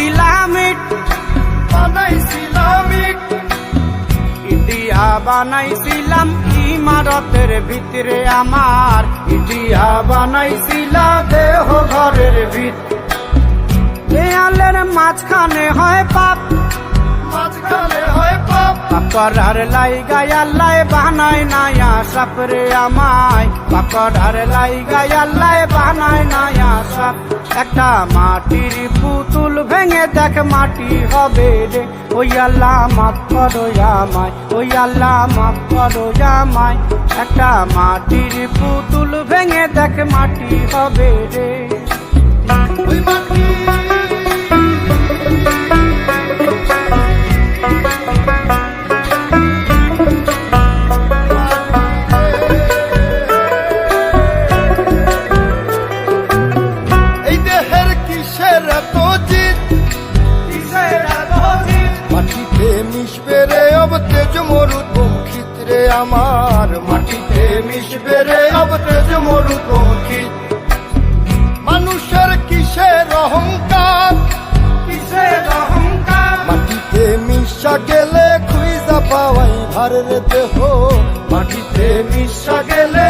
সিলামিক বানাইছিলামিক ইটিয়া বানাইছিলাম ইমারতের ভিতরে আমার। ইটিয়া বানাইছিলা দেহ ঘরের ভিত। দেয়ালের মাঝখানে হয় পা পাকড়ার লাই গায়াল্লাই বানায় নায়া সাপরে আমায়। পাকড়ার লাই গায়াল্লাই বানায় নায়া সাপ একটা মাটির পুতুল ভেঙে দেখ মাটি হবে রে। ওই আল্লাহ মাফ করো আমায়, ওই আল্লাহ মাফ করো আমায়। একটা মাটির পুতুল ভেঙে দেখ মাটি হবে রে। মাটিতে মিশবে রে অব তেজ মরু পঙ্খিত রে আমার। মাটিতে মিশবে রে অব তেজ মরু পঙ্খিত মানুষের কিসের অহংকার? কিসের অহংকার? মাটিতে মিশা গেলে খুঁজা পাওয়াই ভারের দেহ। মাটিতে মিশা গেলে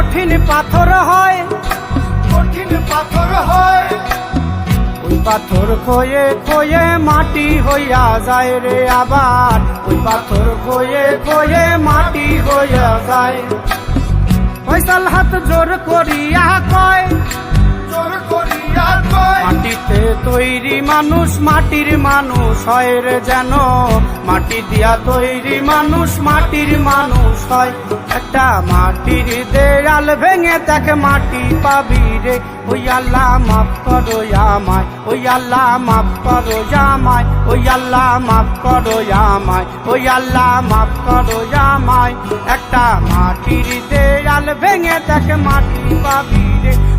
কঠিন পাথর হয়। কঠিন পাথর হয়। ওই পাথর খয়ে খয়ে মাটি হইয়া যায় রে আবার। ওই পাথর খয়ে খয়ে মাটি হইয়া যায়। ফয়সাল হাত জোর করিয়া কয়। জোর করিয়া কয়। মাটিতে তৈরি মানুষ, মাটির মানুষ হয় রে যেন। মাটি দিয়া তৈরি মানুষ, মাটির মানুষ হয়। একটা মাটির দেয়াল ভেঙে দেখ, মাটি পাবি রে। ওই আল্লাহ মাফ করো আমায়, ওই আল্লাহ মাফ করো আমায়, ওই আল্লাহ মাফ করো আমায়, ওই আল্লাহ মাফ করো আমায়। একটা মাটির দেয়াল ভেঙে দেখ, মাটি পাবি রে।